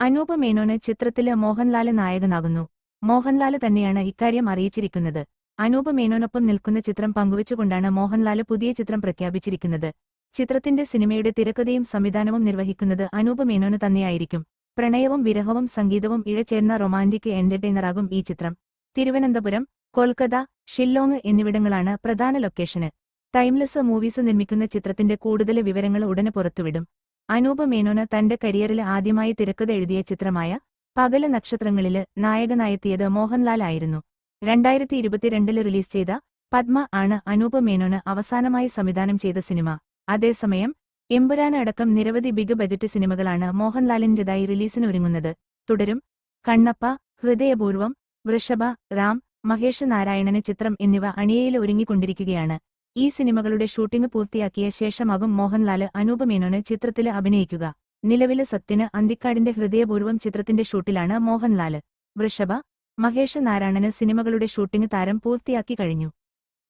അനൂപ് മേനോന് ചിത്രത്തിൽ മോഹൻലാൽ നായകനാകുന്നു. മോഹൻലാൽ തന്നെയാണ് ഇക്കാര്യം അറിയിച്ചിരിക്കുന്നത്. അനൂപ് മേനോനൊപ്പം നിൽക്കുന്ന ചിത്രം പങ്കുവച്ചുകൊണ്ടാണ് മോഹൻലാൽ പുതിയ ചിത്രം പ്രഖ്യാപിച്ചിരിക്കുന്നത്. ചിത്രത്തിന്റെ സിനിമയുടെ തിരക്കഥയും സംവിധാനവും നിർവഹിക്കുന്നത് അനൂപ് മേനോന് തന്നെയായിരിക്കും. പ്രണയവും വിരഹവും സംഗീതവും ഇഴചേർന്ന റൊമാന്റിക് എന്റർടൈനറാകും ഈ ചിത്രം. തിരുവനന്തപുരം കൊൽക്കത്ത ഷില്ലോങ് എന്നിവിടങ്ങളാണ് പ്രധാന ലൊക്കേഷന്. ടൈംലെസ് മൂവീസ് നിർമ്മിക്കുന്ന ചിത്രത്തിന്റെ കൂടുതൽ വിവരങ്ങൾ ഉടനെ പുറത്തുവിടും. അനൂപ് മേനോന് തന്റെ കരിയറിൽ ആദ്യമായി തിരക്കഥ എഴുതിയ ചിത്രമായ പകൽ നക്ഷത്രങ്ങളിൽ നായകനായെത്തിയത് മോഹൻലാൽ ആയിരുന്നു. രണ്ടായിരത്തി ഇരുപത്തിരണ്ടിൽ റിലീസ് ചെയ്ത പത്മ ആണ് അനൂപ് മേനോന് അവസാനമായി സംവിധാനം ചെയ്ത സിനിമ. അതേസമയം എമ്പുരാന് അടക്കം നിരവധി ബിഗ് ബജറ്റ് സിനിമകളാണ് മോഹൻലാലിന്റേതായി റിലീസിനൊരുങ്ങുന്നത്. തുടരും കണ്ണപ്പ ഹൃദയപൂർവം വൃഷഭ റാം മഹേഷ് നാരായണന് ചിത്രം എന്നിവ അണിയയിൽ ഒരുങ്ങിക്കൊണ്ടിരിക്കുകയാണ് ഈ സിനിമകളുടെ ഷൂട്ടിംഗ് പൂർത്തിയാക്കിയ ശേഷമാകും മോഹൻലാൽ അനൂപ് മേനോന് ചിത്രത്തിൽ അഭിനയിക്കുക. നിലവിലെ സത്യന് അന്തിക്കാടിന്റെ ഹൃദയപൂർവം ചിത്രത്തിന്റെ ഷൂട്ടിലാണ് മോഹൻലാൽ. വൃഷഭ മഹേഷ് നാരായണന് സിനിമകളുടെ ഷൂട്ടിംഗ് താരം പൂർത്തിയാക്കി കഴിഞ്ഞു.